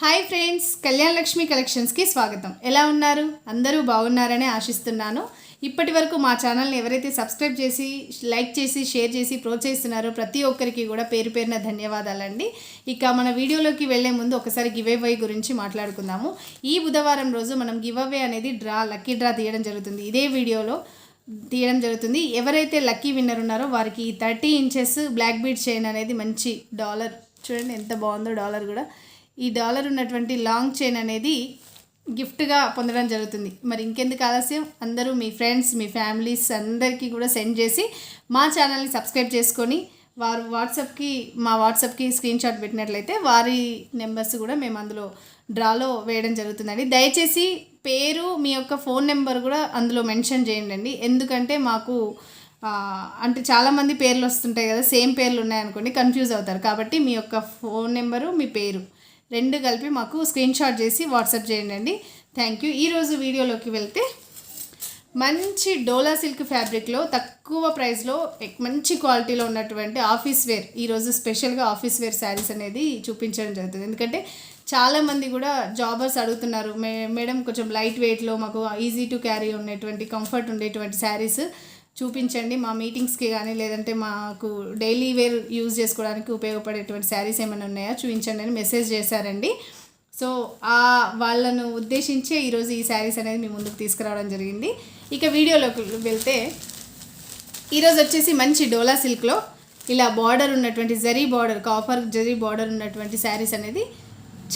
Hi friends Kalyan Lakshmi కలెక్షన్స్కి స్వాగతం. ఎలా ఉన్నారు? అందరూ బాగున్నారని ఆశిస్తున్నాను. ఇప్పటి వరకు మా ఛానల్ని ఎవరైతే సబ్స్క్రైబ్ చేసి లైక్ చేసి షేర్ చేసి ప్రోత్సహిస్తున్నారో ప్రతి ఒక్కరికి కూడా పేరు పేరున ధన్యవాదాలండి. ఇక మన వీడియోలోకి వెళ్ళే ముందు ఒకసారి గివ్ అవే గురించి మాట్లాడుకుందాము. ఈ బుధవారం రోజు మనం గివ్ అవే అనేది డ్రా లక్కీ డ్రా తీయడం జరుగుతుంది. ఇదే వీడియోలో తీయడం జరుగుతుంది. ఎవరైతే లక్కీ విన్నర్ ఉన్నారో వారికి thirty inches black bead chain అనేది మంచి డాలర్ చూడండి ఎంత బాగుందో డాలర్ కూడా. ఈ డాలర్ ఉన్నటువంటి లాంగ్ చైన్ అనేది గిఫ్ట్గా పొందడం జరుగుతుంది. మరి ఇంకెందుకు ఆలస్యం? అందరూ మీ ఫ్రెండ్స్ మీ ఫ్యామిలీస్ అందరికీ కూడా సెండ్ చేసి మా ఛానల్ని సబ్స్క్రైబ్ చేసుకొని వారు వాట్సాప్కి మా వాట్సాప్కి స్క్రీన్ షాట్ పెట్టినట్లయితే వారి నెంబర్స్ కూడా మేము అందులో డ్రాలో వేయడం జరుగుతుందండి. దయచేసి పేరు మీ యొక్క ఫోన్ నెంబర్ కూడా అందులో మెన్షన్ చేయండి ఎందుకంటే మాకు అంటే చాలామంది పేర్లు వస్తుంటాయి కదా సేమ్ పేర్లు ఉన్నాయనుకోండి కన్ఫ్యూజ్ అవుతారు. కాబట్టి మీ యొక్క ఫోన్ నెంబరు మీ పేరు. రెండు కలిపి మాకు స్క్రీన్ షాట్ చేసి వాట్సాప్ చేయండి థ్యాంక్ యూ ఈరోజు వీడియోలోకి వెళ్తే మంచి డోలా సిల్క్ ఫ్యాబ్రిక్లో తక్కువ ప్రైస్లో మంచి క్వాలిటీలో ఉన్నటువంటి ఆఫీస్ వేర్ ఈరోజు స్పెషల్గా ఆఫీస్ వేర్ శారీస్ అనేది చూపించడం జరుగుతుంది. ఎందుకంటే చాలామంది కూడా జాబర్స్ అడుగుతున్నారు మే మేడం కొంచెం లైట్ వెయిట్లో మాకు ఈజీ టు క్యారీ ఉండేటువంటి కంఫర్ట్ ఉండేటువంటి శారీస్ చూపించండి మా మీటింగ్స్కి కానీ లేదంటే మాకు డైలీ వేర్ యూజ్ చేసుకోవడానికి ఉపయోగపడేటువంటి శారీస్ ఏమైనా ఉన్నాయా చూపించండి అని మెసేజ్ చేశారండి. సో ఆ వాళ్ళను ఉద్దేశించే ఈరోజు ఈ శారీస్ అనేది మీ ముందుకు తీసుకురావడం జరిగింది. ఇక వీడియోలోకి వెళ్తే ఈరోజు వచ్చేసి మంచి డోలా సిల్క్లో ఇలా బార్డర్ ఉన్నటువంటి zari border copper zari border ఉన్నటువంటి శారీస్ అనేది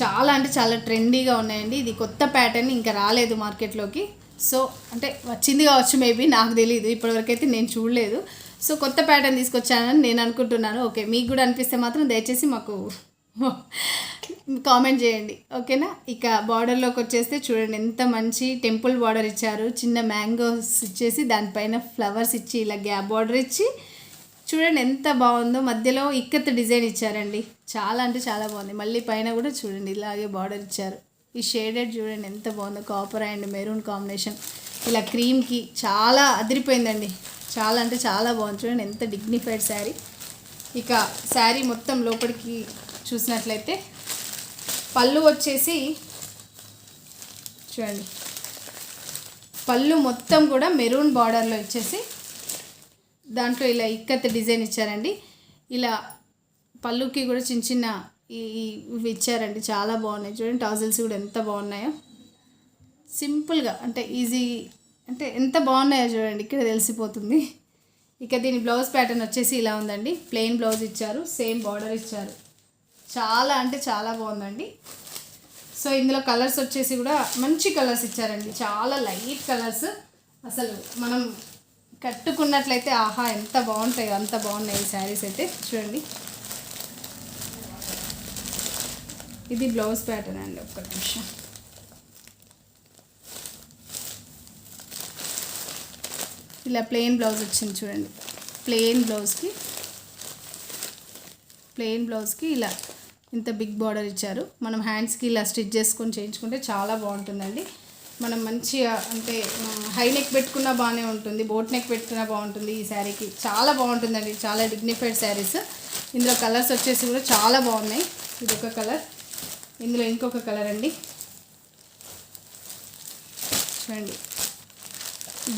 చాలా అంటే చాలా ట్రెండీగా ఉన్నాయండి. ఇది కొత్త ప్యాటర్న్ ఇంకా రాలేదు మార్కెట్లోకి సో అంటే వచ్చింది కావచ్చు మేబీ నాకు తెలియదు ఇప్పటివరకైతే నేను చూడలేదు. సో కొత్త ప్యాటర్న్ తీసుకొచ్చానని నేను అనుకుంటున్నాను. ఓకే మీకు కూడా అనిపిస్తే మాత్రం దయచేసి మాకు కామెంట్ చేయండి. ఓకేనా? ఇక బార్డర్లోకి వచ్చేస్తే చూడండి ఎంత మంచి టెంపుల్ బార్డర్ ఇచ్చారు. చిన్న మ్యాంగోస్ ఇచ్చేసి దానిపైన ఫ్లవర్స్ ఇచ్చి ఇలా గ్యాప్ బార్డర్ ఇచ్చి చూడండి ఎంత బాగుందో. మధ్యలో ఇక్కత్ డిజైన్ ఇచ్చారండి. చాలా అంటే చాలా బాగుంది. మళ్ళీ పైన కూడా చూడండి ఇలాగే బార్డర్ ఇచ్చారు. ఈ షేడెడ్ చూడండి ఎంత బాగుందో. Copper and maroon combination. ఇలా క్రీమ్కి చాలా అదిరిపోయిందండి. చాలా అంటే చాలా బాగుంది. చూడండి ఎంత డిగ్నిఫైడ్ శారీ. ఇక శారీ మొత్తం లోపలికి చూసినట్లయితే పళ్ళు వచ్చేసి చూడండి. పళ్ళు మొత్తం కూడా మెరూన్ బార్డర్లో ఇచ్చేసి దాంట్లో ఇలా ఇక్కత్ డిజైన్ ఇచ్చారండి. ఇలా పళ్ళుకి కూడా చిన్న చిన్న ఇవి ఇచ్చారండి. చాలా బాగున్నాయి. చూడండి టాజిల్స్ కూడా ఎంత బాగున్నాయో. సింపుల్గా అంటే ఈజీ అంటే ఎంత బాగున్నాయో చూడండి. ఇక్కడ తెలిసిపోతుంది. ఇక దీని బ్లౌజ్ ప్యాటర్న్ వచ్చేసి ఇలా ఉందండి. ప్లెయిన్ బ్లౌజ్ ఇచ్చారు సేమ్ బార్డర్ ఇచ్చారు. చాలా అంటే చాలా బాగుందండి. సో ఇందులో కలర్స్ వచ్చేసి కూడా మంచి కలర్స్ ఇచ్చారండి. చాలా లైట్ కలర్స్ అసలు మనం కట్టుకున్నట్లయితే ఆహా ఎంత బాగుంటాయో అంత బాగున్నాయి ఈ శారీస్ అయితే. చూడండి. ఇది బ్లౌజ్ ప్యాటర్న్ అండి ఒక్క నిమిషం. ఇలా ప్లెయిన్ బ్లౌజ్ వచ్చింది చూడండి. ప్లెయిన్ బ్లౌజ్కి ప్లెయిన్ బ్లౌజ్కి ఇలా ఇంత బిగ్ బార్డర్ ఇచ్చారు. మనం హ్యాండ్స్కి ఇలా స్టిచ్ చేసుకొని చేయించుకుంటే చాలా బాగుంటుందండి. మనం మంచిగా అంటే హై నెక్ పెట్టుకున్నా బాగానే ఉంటుంది బోట్ నెక్ పెట్టుకున్నా బాగుంటుంది ఈ శారీకి. చాలా బాగుంటుందండి చాలా డిగ్నిఫైడ్ శారీస్. ఇందులో కలర్స్ వచ్చేసి కూడా చాలా బాగున్నాయి. ఇది ఒక కలర్. ఇందులో ఇంకొక కలర్ అండి. చూడండి.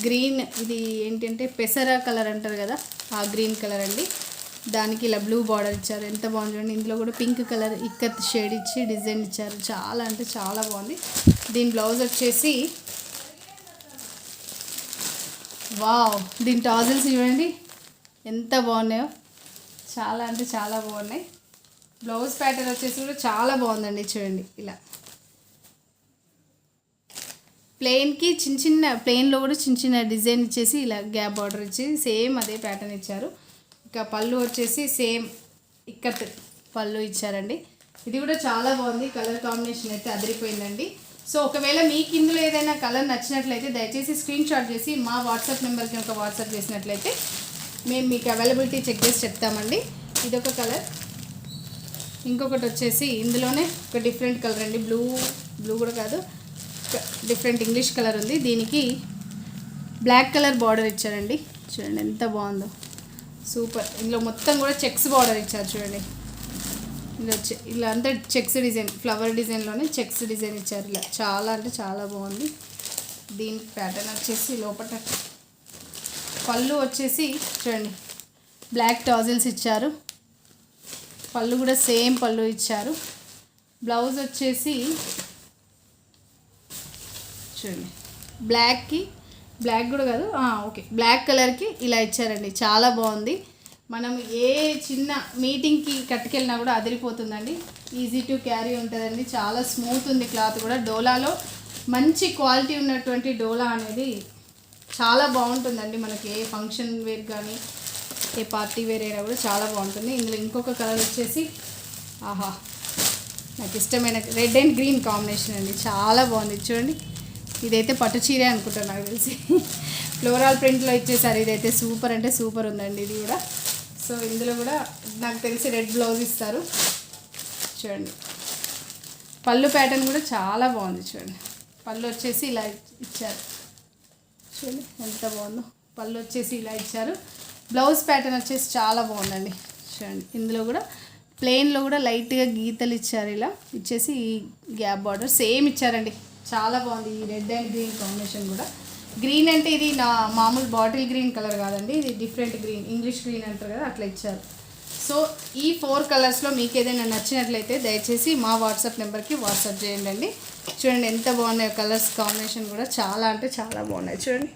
గ్రీన్ ఇది ఏంటంటే పెసర కలర్ అంటారు కదా ఆ గ్రీన్ కలర్ అండి. దానికి ఇలా బ్లూ బార్డర్ ఇచ్చారు. ఎంత బాగుంది చూడండి. ఇందులో కూడా పింక్ కలర్ ఇక్కత్ షేడ్ ఇచ్చి డిజైన్ ఇచ్చారు. చాలా అంటే చాలా బాగుంది. దీని బ్లౌజ్ వచ్చేసి వావ్! దీని టాజిల్స్ చూడండి. ఎంత బాగున్నాయో. చాలా అంటే చాలా బాగున్నాయి. బ్లౌజ్ ప్యాటర్న్ వచ్చేసి కూడా చాలా బాగుందండి చూడండి ఇలా. ప్లెయిన్కి చిన్న చిన్న ప్లెయిన్లో కూడా చిన్న చిన్న డిజైన్ ఇచ్చేసి ఇలా గ్యాప్ బార్డర్ ఇచ్చి సేమ్ అదే ప్యాటర్న్ ఇచ్చారు. ఇక పళ్ళు వచ్చేసి సేమ్ ఇక్కత్ పళ్ళు ఇచ్చారండి. ఇది కూడా చాలా బాగుంది. కలర్ కాంబినేషన్ అయితే అదిరిపోయిందండి. సో ఒకవేళ మీకు ఇందులో ఏదైనా కలర్ నచ్చినట్లయితే దయచేసి స్క్రీన్ షాట్ చేసి మా వాట్సాప్ నెంబర్కి ఒక వాట్సాప్ చేసినట్లయితే మేము మీకు అవైలబిలిటీ చెక్ చేసి చెప్తామండి. ఇదొక కలర్ ఇంకొకటి వచ్చేసి ఇందులోనే ఒక డిఫరెంట్ కలర్ అండి. బ్లూ బ్లూ కూడా కాదు. డిఫరెంట్ ఇంగ్లీష్ కలర్ ఉంది. దీనికి బ్లాక్ కలర్ బార్డర్ ఇచ్చారండి. చూడండి ఎంత బాగుందో. సూపర్ ఇందులో మొత్తం కూడా చెక్స్ బార్డర్ ఇచ్చారు చూడండి. ఇలా ఇలా అంతా చెక్స్ డిజైన్ ఫ్లవర్ డిజైన్లోనే చెక్స్ డిజైన్ ఇచ్చారు ఇలా. చాలా అంటే చాలా బాగుంది. దీని ప్యాటర్న్ వచ్చేసి లోపల పళ్ళు వచ్చేసి చూడండి. బ్లాక్ టాజిల్స్ ఇచ్చారు. పళ్ళు కూడా సేమ్ పళ్ళు ఇచ్చారు. బ్లౌజ్ వచ్చేసి చూడండి. బ్లాక్కి బ్లాక్ కూడా కాదు ఓకే. బ్లాక్ కలర్కి ఇలా ఇచ్చారండి. చాలా బాగుంది. మనం ఏ చిన్న మీటింగ్కి కట్టుకెళ్ళినా కూడా అదిరిపోతుందండి. ఈజీ టు క్యారీ ఉంటుందండి. చాలా స్మూత్ ఉంది క్లాత్ కూడా. డోలాలో మంచి క్వాలిటీ ఉన్నటువంటి డోలా అనేది చాలా బాగుంటుందండి మనకి ఏ ఫంక్షన్ వేర్ కానీ ఏ పార్టీ వేర్ అయినా కూడా చాలా బాగుంటుంది. ఇందులో ఇంకొక కలర్ వచ్చేసి ఆహా నాకు ఇష్టమైన రెడ్ అండ్ గ్రీన్ కాంబినేషన్ అండి. చాలా బాగుంది. చూడండి ఇదైతే పట్టు చీరే అనుకుంటాను నాకు తెలిసి. ఫ్లోరాల్ ప్రింట్లో ఇచ్చేసారు ఇదైతే సూపర్ అంటే సూపర్ ఉందండి ఇది కూడా. సో ఇందులో కూడా నాకు తెలిసి రెడ్ బ్లౌజ్ ఇస్తారు. చూడండి పళ్ళు ప్యాటర్న్ కూడా చాలా బాగుంది. చూడండి పళ్ళు వచ్చేసి ఇలా ఇచ్చారు. చూడండి ఎంత బాగుందో. పళ్ళు వచ్చేసి ఇలా ఇచ్చారు. బ్లౌజ్ ప్యాటర్న్ వచ్చేసి చాలా బాగుందండి. చూడండి. ఇందులో కూడా ప్లెయిన్లో కూడా లైట్గా గీతలు ఇచ్చారు ఇలా. ఇచ్చేసి ఈ గ్యాప్ బార్డర్ సేమ్ ఇచ్చారండి. చాలా బాగుంది ఈ రెడ్ అండ్ గ్రీన్ కాంబినేషన్ కూడా. గ్రీన్ అంటే ఇది నా మామూలు బాటిల్ గ్రీన్ కలర్ కాదండి. ఇది డిఫరెంట్ గ్రీన్ ఇంగ్లీష్ గ్రీన్ అంటారు కదా అట్లా ఇచ్చారు. సో ఈ ఫోర్ కలర్స్లో మీకు ఏదైనా నచ్చినట్లయితే దయచేసి మా వాట్సాప్ నెంబర్కి వాట్సాప్ చేయండి చూడండి ఎంత బాగున్నాయో కలర్స్ కాంబినేషన్ కూడా చాలా అంటే చాలా బాగున్నాయి. చూడండి.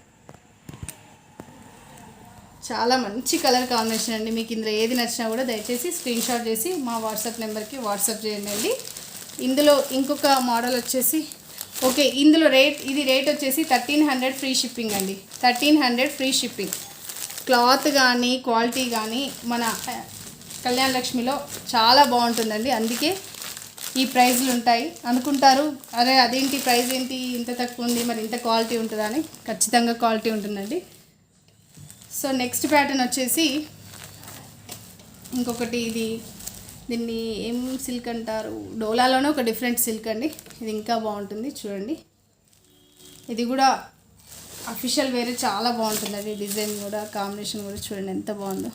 చాలా మంచి కలర్ కాంబినేషన్ అండి. మీకు ఇందులో ఏది నచ్చినా కూడా దయచేసి స్క్రీన్ షాట్ చేసి మా వాట్సాప్ నెంబర్కి వాట్సాప్ చేయండి అండి. ఇందులో ఇంకొక మోడల్ వచ్చేసి ఓకే ఇందులో రేట్ ఇది రేట్ వచ్చేసి థర్టీన్ హండ్రెడ్ ఫ్రీ షిప్పింగ్ అండి. Thirteen hundred free shipping. Cloth కానీ క్వాలిటీ కానీ మన కళ్యాణ లక్ష్మిలో చాలా బాగుంటుందండి. అందుకే ఈ ప్రైజ్లు ఉంటాయి. అనుకుంటారు అరే అదేంటి ప్రైస్ ఏంటి? ఇంత తక్కువ ఉంది మరి ఇంత క్వాలిటీ ఉంటుందని ఖచ్చితంగా క్వాలిటీ ఉంటుందండి. సో నెక్స్ట్ ప్యాటర్న్ వచ్చేసి ఇంకొకటి ఇది. దీన్ని ఏం సిల్క్ అంటారు? డోలాలోనే ఒక డిఫరెంట్ సిల్క్ అండి. ఇది ఇంకా బాగుంటుంది చూడండి. ఇది కూడా అఫీషియల్ వేరే చాలా బాగుంటుంది. అది డిజైన్ కూడా కాంబినేషన్ కూడా చూడండి ఎంత బాగుందో.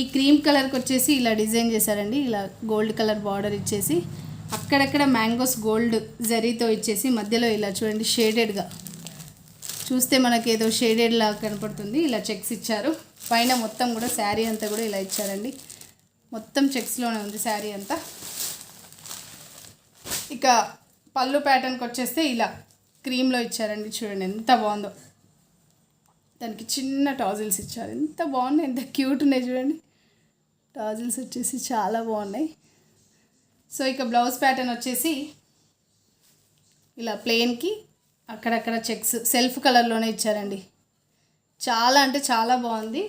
ఈ క్రీమ్ కలర్కి వచ్చేసి ఇలా డిజైన్ చేశారండి. ఇలా గోల్డ్ కలర్ బార్డర్ ఇచ్చేసి అక్కడక్కడ మ్యాంగోస్ గోల్డ్ జరీతో ఇచ్చేసి మధ్యలో ఇలా చూడండి షేడెడ్గా. చూస్తే మనకి ఏదో షేడెడ్ లాగా కనపడుతుంది. ఇలా చెక్స్ ఇచ్చారు. పైన మొత్తం కూడా శారీ అంతా కూడా ఇలా ఇచ్చారండి. మొత్తం చెక్స్లోనే ఉంది శారీ అంతా. ఇక పళ్ళు ప్యాటర్న్కి వచ్చేస్తే ఇలా క్రీమ్లో ఇచ్చారండి. చూడండి ఎంత బాగుందో. దానికి చిన్న టాజిల్స్ ఇచ్చారు. ఎంత బాగున్నాయి. ఎంత క్యూట్ ఉన్నాయి చూడండి. టాజిల్స్ వచ్చేసి చాలా బాగున్నాయి. సో ఇక బ్లౌజ్ ప్యాటర్న్ వచ్చేసి ఇలా ప్లెయిన్కి అక్కడక్కడ చెక్స్ సెల్ఫ్ కలర్లోనే ఇచ్చారండి. చాలా అంటే చాలా బాగుంది.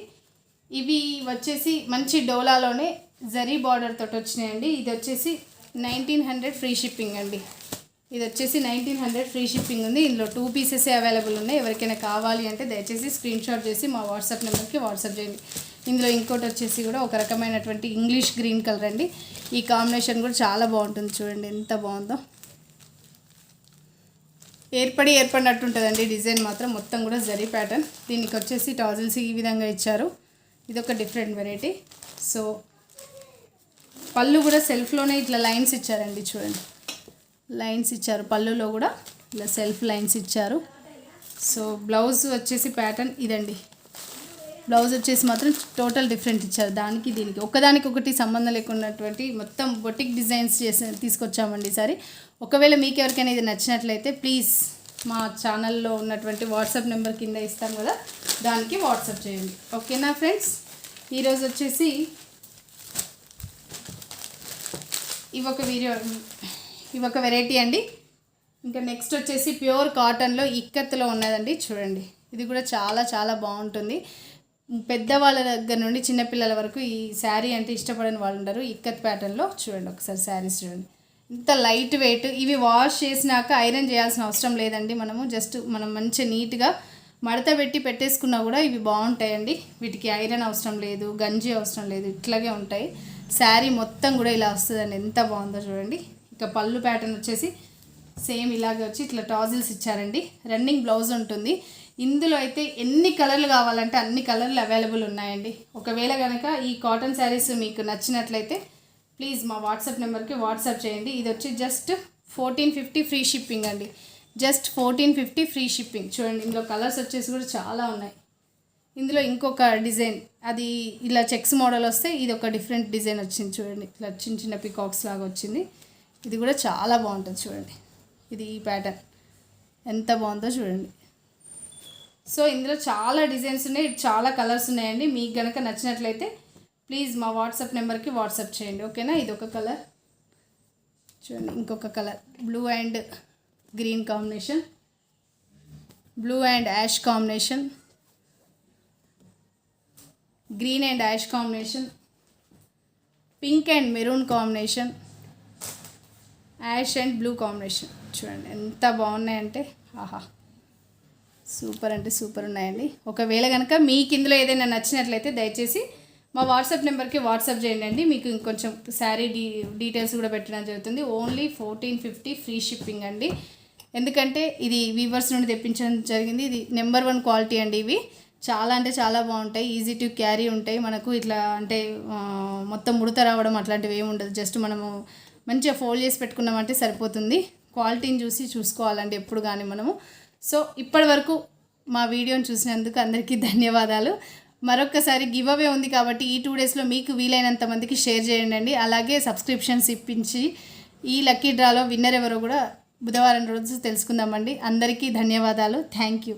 ఇవి వచ్చేసి మంచి డోలాలోనే జరీ బార్డర్ తోటి వచ్చినాయండి. ఇది వచ్చేసి నైన్టీన్ హండ్రెడ్ ఫ్రీ షిప్పింగ్ అండి. ఇది వచ్చేసి నైన్టీన్ హండ్రెడ్ ఫ్రీ షిప్పింగ్ ఉంది. ఇందులో టూ పీసెస్ అవైలబుల్ ఉన్నాయి. ఎవరికైనా కావాలి అంటే దయచేసి స్క్రీన్ షాట్ చేసి మా వాట్సాప్ నెంబర్కి వాట్సాప్ చేయండి. ఇందులో ఇంకోటి వచ్చేసి కూడా ఒక రకమైనటువంటి ఇంగ్లీష్ గ్రీన్ కలర్ అండి. ఈ కాంబినేషన్ కూడా చాలా బాగుంటుంది. చూడండి ఎంత బాగుందో. ఏర్పడి ఏర్పడినట్టు ఉంటుందండి డిజైన్ మాత్రం. మొత్తం కూడా జరీ ప్యాటర్న్. దీనికి వచ్చేసి టాజిల్స్ ఈ విధంగా ఇచ్చారు. ఇది ఒక డిఫరెంట్ వెరైటీ. సో పళ్ళు కూడా సెల్ఫ్లోనే ఇట్లా లైన్స్ ఇచ్చారండి చూడండి. లైన్స్ ఇచ్చారు. పళ్ళులో కూడా ఇలా సెల్ఫ్ లైన్స్ ఇచ్చారు. సో బ్లౌజ్ వచ్చేసి ప్యాటర్న్ ఇదండి. బ్లౌజ్ వచ్చేసి మాత్రం టోటల్ డిఫరెంట్ ఇచ్చారు. దానికి దీనికి. ఒకదానికి ఒకటి సంబంధం లేకున్నటువంటి మొత్తం బొటిక్ డిజైన్స్ చేసి తీసుకొచ్చామండి ఈసారి ఒకవేళ మీకు ఎవరికైనా ఇది నచ్చినట్లయితే ప్లీజ్ మా ఛానల్లో ఉన్నటువంటి వాట్సాప్ నెంబర్ కింద ఇస్తాం కదా దానికి వాట్సాప్ చేయండి. ఓకేనా ఫ్రెండ్స్? ఈరోజు వచ్చేసి ఇవి ఒక వీడియో ఇవి ఒక వెరైటీ అండి. ఇంకా నెక్స్ట్ వచ్చేసి ప్యూర్ కాటన్లో ఇక్కత్తులో ఉన్నదండి. చూడండి. ఇది కూడా చాలా చాలా బాగుంటుంది. పెద్దవాళ్ళ దగ్గర నుండి చిన్నపిల్లల వరకు ఈ శారీ అంటే ఇష్టపడని వాళ్ళు ఉంటారు ఇక్కత్ ప్యాటర్న్లో చూడండి ఒకసారి శారీస్ చూడండి. ఇంత లైట్ వెయిట్ ఇవి వాష్ చేసినాక ఐరన్ చేయాల్సిన అవసరం లేదండి మనము. జస్ట్ మనం మంచి నీట్గా మడత పెట్టి పెట్టేసుకున్నా కూడా ఇవి బాగుంటాయండి. వీటికి ఐరన్ అవసరం లేదు గంజి అవసరం లేదు ఇట్లాగే ఉంటాయి. శారీ మొత్తం కూడా ఇలా వస్తుందండి. ఎంత బాగుందో చూడండి. ఇక పళ్ళు ప్యాటర్న్ వచ్చేసి సేమ్ ఇలాగే వచ్చి ఇట్లా టాజిల్స్ ఇచ్చారండి. రన్నింగ్ బ్లౌజ్ ఉంటుంది. ఇందులో అయితే ఎన్ని కలర్లు కావాలంటే అన్ని కలర్లు అవైలబుల్ ఉన్నాయండి. ఒకవేళ కనుక ఈ కాటన్ శారీస్ మీకు నచ్చినట్లయితే ప్లీజ్ మా వాట్సాప్ నెంబర్కి వాట్సాప్ చేయండి. ఇది వచ్చి just fourteen fifty free shipping అండి. Just fourteen fifty free shipping. చూడండి ఇందులో కలర్స్ వచ్చేసి కూడా చాలా ఉన్నాయి. ఇందులో ఇంకొక డిజైన్ అది ఇలా చెక్స్ మోడల్ వస్తే ఇది ఒక డిఫరెంట్ డిజైన్ వచ్చింది చూడండి. ఇట్లా చిన్న చిన్న పికాక్స్ లాగా వచ్చింది. ఇది కూడా చాలా బాగుంటుంది చూడండి. ఇది ఈ ప్యాటర్న్ ఎంత బాగుందో చూడండి. సో ఇందులో చాలా డిజైన్స్ ఉన్నాయి చాలా కలర్స్ ఉన్నాయండి. మీకు కనుక నచ్చినట్లయితే ప్లీజ్ మా వాట్సాప్ నెంబర్కి వాట్సాప్ చేయండి ఓకేనా ఇది ఒక కలర్ చూడండి ఇంకొక colour blue and green combination blue and ash combination green and ash combination pink and maroon combination ash and blue combination చూడండి ఎంత బాగున్నాయంటే ఆహా సూపర్ అంటే సూపర్ ఉన్నాయండి. ఒకవేళ కనుక మీకు ఇందులో ఏదైనా నచ్చినట్లయితే దయచేసి మా వాట్సాప్ నెంబర్కి వాట్సాప్ చేయండి అండి. మీకు ఇంకొంచెం శారీ డీ డీటెయిల్స్ కూడా పెట్టడం జరుగుతుంది. Only fourteen fifty free shipping అండి. ఎందుకంటే ఇది వీవర్స్ నుండి తెప్పించడం జరిగింది. ఇది నెంబర్ వన్ క్వాలిటీ అండి ఇవి. చాలా అంటే చాలా బాగుంటాయి. ఈజీ టు క్యారీ ఉంటాయి. మనకు ఇట్లా అంటే మొత్తం ముడత రావడం అట్లాంటివి ఏమి ఉండదు. జస్ట్ మనము మంచిగా ఫోల్డ్ చేసి పెట్టుకున్నామంటే సరిపోతుంది. క్వాలిటీని చూసి చూసుకోవాలండి ఎప్పుడు కానీ మనము. సో ఇప్పటి వరకు మా వీడియోని చూసినందుకు అందరికీ ధన్యవాదాలు. మరొక్కసారి గివ్ అవే ఉంది కాబట్టి ఈ టూ డేస్లో మీకు వీలైనంత మందికి షేర్ చేయండి అలాగే సబ్స్క్రిప్షన్స్ ఇప్పించి ఈ లక్కీ డ్రాలో విన్నర్ ఎవరో కూడా బుధవారం రోజు తెలుసుకుందామండి. అందరికీ ధన్యవాదాలు. Thank you.